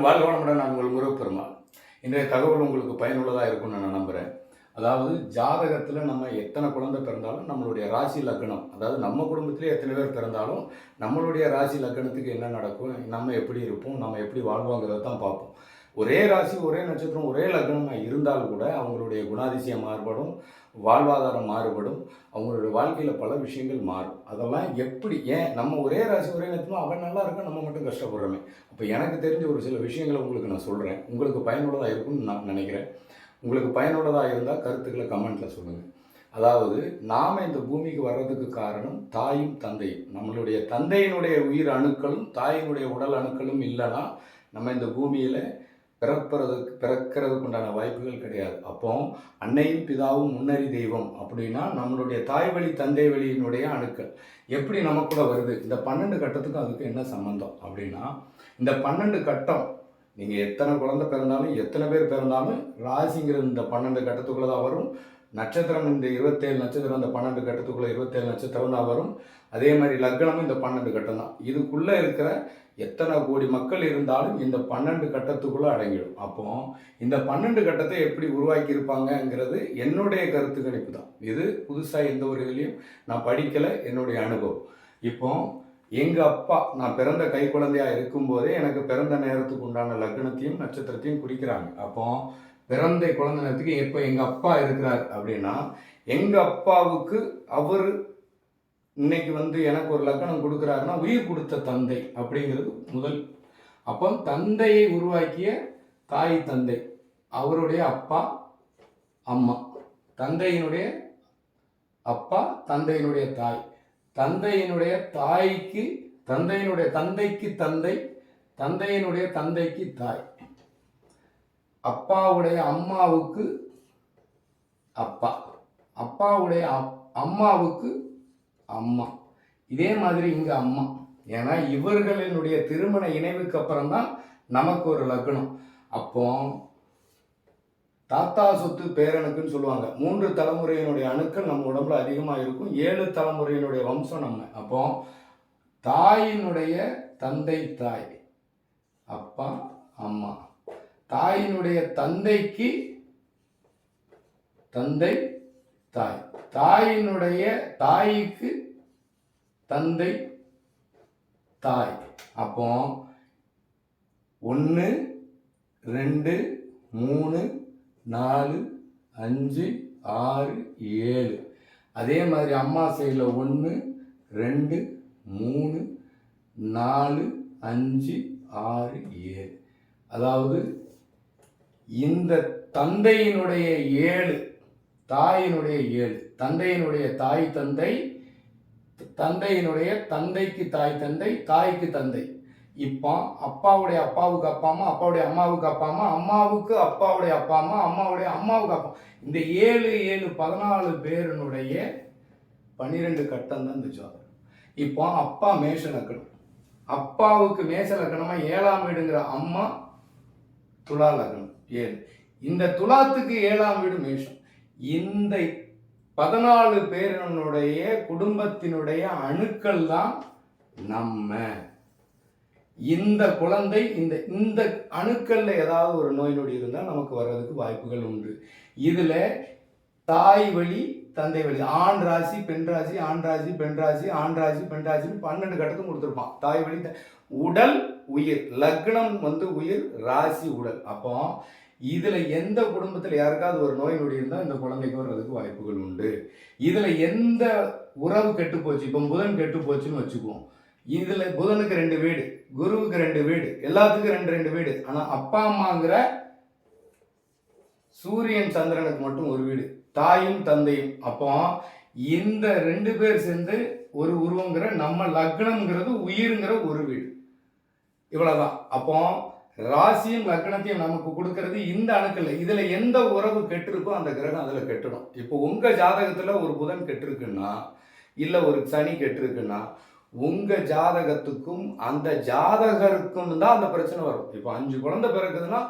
வணக்கம் வாழ்க வளமுடன் நான் உங்கள் முருகப்பெருமாள் இன்றைய தகவல் உங்களுக்கு பயனுள்ளதாக இருக்கும்னு நான் நம்புகிறேன் அதாவது ஜாதகத்தில் நம்ம எத்தனை குழந்தை பிறந்தாலும் நம்மளுடைய ராசி லக்னம் அதாவது நம்ம குடும்பத்திலே எத்தனை பேர் பிறந்தாலும் நம்மளுடைய ராசி லக்னத்துக்கு என்ன நடக்கும் நம்ம எப்படி இருப்போம் நம்ம எப்படி வாழ்வோங்கிறத தான் பார்ப்போம். ஒரே ராசி ஒரே நட்சத்திரம் ஒரே லக்னமாக இருந்தால் கூட அவங்களுடைய குணாதிசயம் மாறுபடும் வாழ்வாதாரம் மாறுபடும் அவங்களுடைய வாழ்க்கையில் பல விஷயங்கள் மாறும். அதெல்லாம் எப்படி ஏன் நம்ம ஒரே ராசி ஒரே நட்சத்திரம் அவன் நல்லா இருக்கா நம்ம மட்டும் கஷ்டப்படுறோமே. அப்போ எனக்கு தெரிஞ்ச ஒரு சில விஷயங்களை உங்களுக்கு நான் சொல்கிறேன் உங்களுக்கு பயனுள்ளதாக இருக்கும்னு நான் நினைக்கிறேன். உங்களுக்கு பயனுள்ளதாக இருந்தால் கருத்துக்களை கமெண்ட்டில் சொல்லுங்கள் அதாவது நாம் இந்த பூமிக்கு வர்றதுக்கு காரணம் தாயும் தந்தையும். நம்மளுடைய தந்தையினுடைய உயிர் அணுக்களும் தாயினுடைய உடல் அணுக்களும் இல்லைன்னா நம்ம இந்த பூமியில் பிறப்பறதுக்கு பிறக்கிறதுக்கு உண்டான வாய்ப்புகள் கிடையாது. அப்போ அன்னையும் பிதாவும் முன்னறி தெய்வம் அப்படின்னா நம்மளுடைய தாய் வழி தந்தை வழியினுடைய அணுக்கள். எப்படி நமக்குள்ள வருது? இந்த பன்னெண்டு கட்டத்துக்கும் அதுக்கு என்ன சம்மந்தம் அப்படின்னா இந்த பன்னெண்டு கட்டம் நீங்கள் எத்தனை குழந்தை பிறந்தாலும் எத்தனை பேர் பிறந்தாலும் ராசிங்கிறது இந்த பன்னெண்டு கட்டத்துக்குள்ளே தான் வரும். நட்சத்திரம் இந்த இருபத்தேழு நட்சத்திரம் இந்த பன்னெண்டு கட்டத்துக்குள்ளே இருபத்தேழு நட்சத்திரம் தான் வரும். அதே மாதிரி லக்னமும் இந்த பன்னெண்டு கட்டம் தான். இதுக்குள்ளே இருக்கிற எத்தனை கோடி மக்கள் இருந்தாலும் இந்த பன்னெண்டு கட்டத்துக்குள்ளே அடங்கிடும். அப்போ இந்த பன்னெண்டு கட்டத்தை எப்படி உருவாக்கியிருப்பாங்கங்கிறது என்னுடைய கருத்து கணிப்பு தான். இது புதுசாக எந்த ஒரு இதுலேயும் நான் படிக்கலை என்னுடைய அனுபவம். இப்போ எங்கள் அப்பா நான் பிறந்த கை குழந்தையாக இருக்கும்போதே எனக்கு பிறந்த நேரத்துக்கு உண்டான லக்னத்தையும் நட்சத்திரத்தையும் குறிக்கிறாங்க. அப்போ பிறந்த குழந்தை நேரத்துக்கு எப்போ எங்கள் அப்பா இருக்கிறார் அப்படின்னா எங்கள் அப்பாவுக்கு அவர் இன்னைக்கு வந்து எனக்கு ஒரு லக்கணம் கொடுக்குறாருன்னா உயிர் கொடுத்த தந்தை அப்படிங்கிறது முதல். அப்போ தந்தையை உருவாக்கிய தாய் தந்தை அவருடைய அப்பா அம்மா. தந்தையினுடைய அப்பா தந்தையினுடைய தாய். தந்தையினுடைய தாய்க்கு தந்தையினுடைய தந்தைக்கு தந்தை தந்தையினுடைய தந்தைக்கு தாய். அப்பாவுடைய அம்மாவுக்கு அப்பா. அப்பாவுடைய அம்மாவுக்கு அம்மா. இதே மாதிரி இங்கே அம்மா. ஏன்னா இவர்களினுடைய திருமண இணைவுக்கு அப்புறம் தான் நமக்கு ஒரு லக்னம். அப்போ தாத்தா சொத்து பேரனுக்குன்னு சொல்லுவாங்க. மூன்று தலைமுறையினுடைய அணுக்கள் நம்ம உடம்புல அதிகமாக இருக்கும். ஏழு தலைமுறையினுடைய வம்சம் நம்ம. அப்போ தாயினுடைய தந்தை தாய். அப்பா அம்மா. தாயினுடைய தந்தைக்கு தந்தை தாய். தாயினுடைய தாய்க்கு தந்தை தாய். அப்போ ஒன்று ரெண்டு மூணு நாலு அஞ்சு ஆறு ஏழு. அதே மாதிரி அம்மா சைடில் ஒன்று ரெண்டு மூணு நாலு அஞ்சு ஆறு ஏழு. அதாவது இந்த தந்தையினுடைய ஏழு தாயினுடைய ஏழு தந்தையினுடைய தாய் தந்தை தந்தையினுடைய தந்தைக்கு தாய் தந்தை தாய்க்கு தந்தை. இப்போ அப்பாவுடைய அப்பாவுக்கு அப்பா அம்மா அப்பாவுடைய அம்மாவுக்கு அப்பா அம்மா அம்மாவுக்கு அப்பாவுடைய அப்பா அம்மா அம்மாவுடைய அம்மாவுக்கு அப்பா. இந்த ஏழு ஏழு பதினாலு பேருனுடைய பன்னிரெண்டு கட்டம் தான் இந்த ஜாதகம். இப்போ அப்பா மேஷ லக்கணம் அப்பாவுக்கு மேஷ லக்கணமா ஏழாம் வீடுங்கிற அம்மா துலா லக்னம் ஏழு. இந்த துலாத்துக்கு ஏழாம் வீடு மேஷம். இந்த பதினாலு பேரனுடைய குடும்பத்தினுடைய அணுக்கள் தான் நம்ம. இந்த குழந்தை இந்த இந்த அணுக்கள்ல ஏதாவது ஒரு நோய் நொடி இருந்தால் நமக்கு வர்றதுக்கு வாய்ப்புகள் உண்டு. இதுல தாய் வழி தந்தை வழி ஆண் ராசி பெண் ராசி ஆண் ராசி பெண் ராசி ஆண் ராசி பெண் ராசின்னு பன்னெண்டு கட்டத்தும் கொடுத்துருப்பான். தாய் வழி த- உடல் உயிர். லக்னம் வந்து உயிர் ராசி உடல். அப்போ இதில் எந்த குடும்பத்தில் யாருக்காவது ஒரு நோய் நொடி இருந்தால் இந்த குழந்தைக்கு வர்றதுக்கு வாய்ப்புகள் உண்டு. இதில் எந்த உறவு கெட்டு போச்சு இப்போ புதன் கெட்டு போச்சுன்னு வச்சுக்குவோம். இதில் புதனுக்கு ரெண்டு வீடு குருவுக்கு ரெண்டு வீடு எல்லாத்துக்கும் ரெண்டு ரெண்டு வீடு. ஆனால் அப்பா அம்மாங்கிற சூரியன் சந்திரனுக்கு மட்டும் ஒரு வீடு. தாயும் தந்தையும். அப்போ இந்த ரெண்டு பேர் சேர்ந்து ஒரு உருவங்கிற நம்ம லக்னம்ங்கிறது உயிருங்கிற ஒரு வீடு. இவ்வளோதான் அப்போ ராசியும் லக்னத்தையும் நமக்கு கொடுக்கறது இந்த அணுக்கல்ல இதில் எந்த உறவு கெட்டிருக்கோ அந்த கிரகம் அதில் கெட்டுடும். இப்போ உங்கள் ஜாதகத்தில் ஒரு புதன் கெட்டிருக்குன்னா இல்லை ஒரு சனி கெட்டிருக்குன்னா உங்கள் ஜாதகத்துக்கும் அந்த ஜாதகருக்கும் தான் அந்த பிரச்சனை வரும். இப்போ அஞ்சு குழந்தை பிறக்குதுன்னா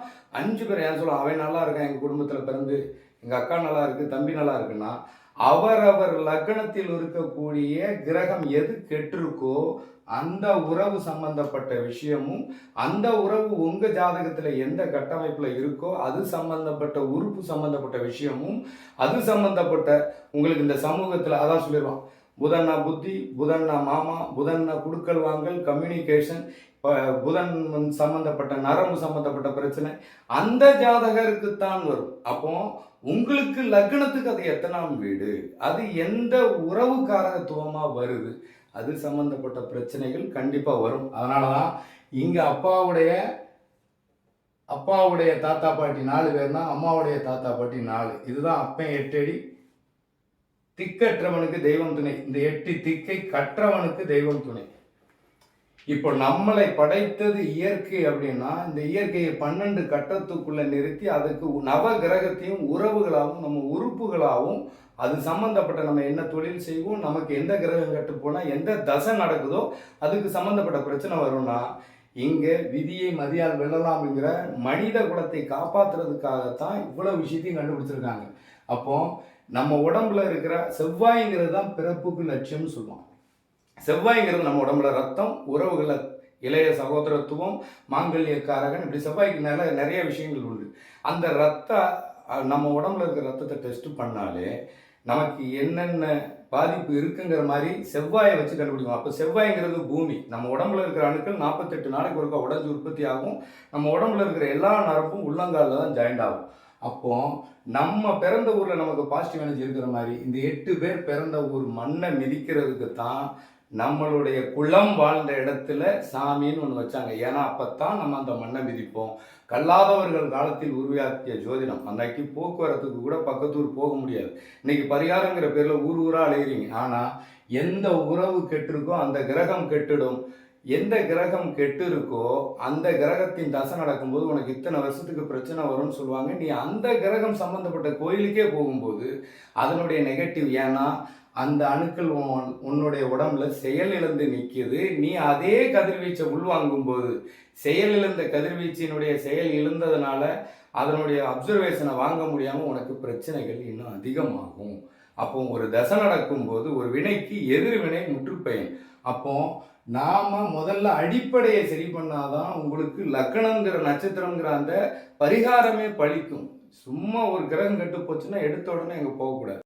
அஞ்சு பேர் ஏன் சொல்லுவோம் அவன் நல்லா இருக்கான் எங்கள் குடும்பத்தில் பிறந்து எங்கள் அக்கா நல்லா இருக்குது தம்பி நல்லா இருக்குன்னா அவரவர் லக்னத்தில் இருக்கக்கூடிய கிரகம் எது கெட்டிருக்கோ அந்த உறவு சம்பந்தப்பட்ட விஷயமும் அந்த உறவு உங்க ஜாதகத்துல எந்த கட்டமைப்புல இருக்கோ அது சம்பந்தப்பட்ட உறுப்பு சம்பந்தப்பட்ட விஷயமும் அது சம்பந்தப்பட்ட உங்களுக்கு இந்த சமூகத்துல அதான் சொல்லிடுவான் புதன்னா புத்தி புதன்னா மாமா புதன்னா குடுக்கல் வாங்கல் கம்யூனிகேஷன் புதன் சம்பந்தப்பட்ட நரம்பு சம்பந்தப்பட்ட பிரச்சனை அந்த ஜாதகருக்கு தான் வரும். அப்போ உங்களுக்கு லக்னத்துக்கு அது எத்தனாம் வீடு? அது எந்த உறவு காரகத்துவமா வருது? அது சம்பந்தப்பட்ட பிரச்சனைகள் கண்டிப்பாக வரும். அதனால தான் இங்கே அப்பாவுடைய அப்பாவுடைய தாத்தா பாட்டி நாலு பேர்னா அம்மாவுடைய தாத்தா பாட்டி நாலு. இதுதான் அப்பன் எட்டடி. திக்கற்றவனுக்கு தெய்வம் துணை. இந்த எட்டு திக்கை கற்றவனுக்கு தெய்வம் துணை. இப்போ நம்மளை படைத்தது இயற்கை அப்படின்னா இந்த இயற்கையை பன்னெண்டு கட்டத்துக்குள்ள நிறுத்தி அதுக்கு நவ கிரகத்தையும் உறவுகளாகவும் நம்ம உறுப்புகளாகவும் அது சம்பந்தப்பட்ட நம்ம என்ன தொழில் செய்வோம் நமக்கு எந்த கிரகம் கட்டு போனால் எந்த தசை நடக்குதோ அதுக்கு சம்பந்தப்பட்ட பிரச்சனை வரும்னா இங்கே விதியை மதியால் வெல்லலாம்ங்கிற மனித குலத்தை காப்பாற்றுறதுக்காகத்தான் இவ்வளோ விஷயத்தையும் கண்டுபிடிச்சிருக்காங்க. அப்போ நம்ம உடம்புல இருக்கிற செவ்வாய்ங்கிறது தான் பிறப்புக்கு லட்சியம்னு சொல்லுவோம் செவ்வாய்ங்கிறது நம்ம உடம்புல ரத்தம் உறவுகளை இளைய சகோதரத்துவம் மாங்கல்யக்காரகன் இப்படி செவ்வாய்க்கு நிறைய நிறைய விஷயங்கள் உண்டு. அந்த ரத்த நம்ம உடம்புல இருக்கிற ரத்தத்தை டெஸ்ட் பண்ணாலே நமக்கு என்னென்ன பாதிப்பு இருக்குங்கிற மாதிரி செவ்வாயை வச்சு கண்டுபிடிக்கும். அப்போ செவ்வாய்ங்கிறது பூமி. நம்ம உடம்புல இருக்கிற அணுக்கள் நாற்பத்தெட்டு நாளைக்கு ஒருக்கா உடஞ்சி உற்பத்தி ஆகும். நம்ம உடம்புல இருக்கிற எல்லா நரம்பும் உள்ளங்காலில் தான் ஜாயிண்ட் ஆகும். அப்போ நம்ம பிறந்த ஊரில் நமக்கு பாசிட்டிவ் எனர்ஜி இருக்கிற மாதிரி இந்த எட்டு பேர் பிறந்த ஊர் மண்ணை மிதிக்கிறதுக்கு தான் நம்மளுடைய குளம் வாழ்ந்த இடத்துல சாமின்னு ஒன்று வச்சாங்க. ஏன்னா அப்போத்தான் நம்ம அந்த மண்ணை மிதிப்போம். கல்லாதவர்கள் காலத்தில் உருவாக்கிய ஜோதிடம். அன்னைக்கு போக்குவரத்துக்கு கூட பக்கத்தூர் போக முடியாது. இன்னைக்கு பரிகாரங்கிற பேரில் ஊர் ஊராக அலைகிறீங்க ஆனால் எந்த உறவு கெட்டிருக்கோ அந்த கிரகம் கெட்டுடும். எந்த கிரகம் கெட்டு இருக்கோ அந்த கிரகத்தின் தசை நடக்கும்போது உனக்கு இத்தனை வருஷத்துக்கு பிரச்சனை வரும்னு சொல்லுவாங்க. நீ அந்த கிரகம் சம்பந்தப்பட்ட கோயிலுக்கே போகும்போது அதனுடைய நெகட்டிவ் ஏன்னா அந்த அணுக்கள் உன்- உன்னுடைய உடம்புல செயலிழந்து நிற்கிது நீ அதே கதிர்வீச்சை உள்வாங்கும் போது செயல் கதிர்வீச்சினுடைய செயல் இழந்ததுனால அதனுடைய அப்சர்வேஷனை வாங்க முடியாமல் உனக்கு பிரச்சனைகள் இன்னும் அதிகமாகும். அப்போ ஒரு தசை நடக்கும்போது ஒரு வினைக்கு எதிர்வினை முற்றுப்பயன். அப்போ நாம முதல்ல அடிப்படையை சரி பண்ணாதான் உங்களுக்கு லக்கணங்கிற நட்சத்திரங்கிற அந்த பரிகாரமே பழிக்கும். சும்மா ஒரு கிரகம் கெட்டு போச்சுன்னா எடுத்த உடனே அங்கே போகக்கூடாது.